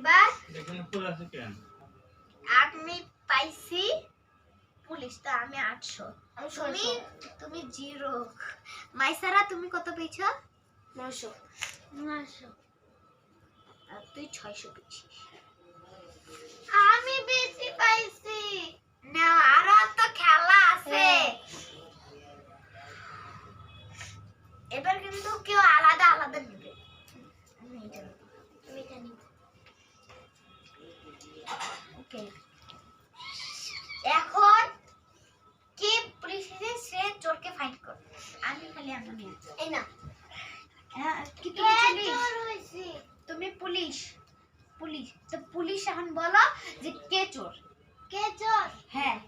এবার এখানে ফুল আছে কেন? আমি পাইছি পুলিশ তো আমি আটশো। আমি তুমি তুমি জিরো। মাইসারা তুমি কত পেয়েছ? নয়শো। নয়শো। আর তুই ছয়শো পেয়েছিস। আমি বেশি পাইছি। না আরও তো খেলা আছে। হ্যাঁ। এবার কিন্তু কেউ আলাদা আলাদা নেবে। এখন কে পুলিশ সে চোরকে ফাইট করবে? আমি খালি নিয়ে এই না। হ্যাঁ, তুমি পুলিশ? পুলিশ। তো পুলিশ এখন বলো যে কে চোর? কে চোর? হ্যাঁ।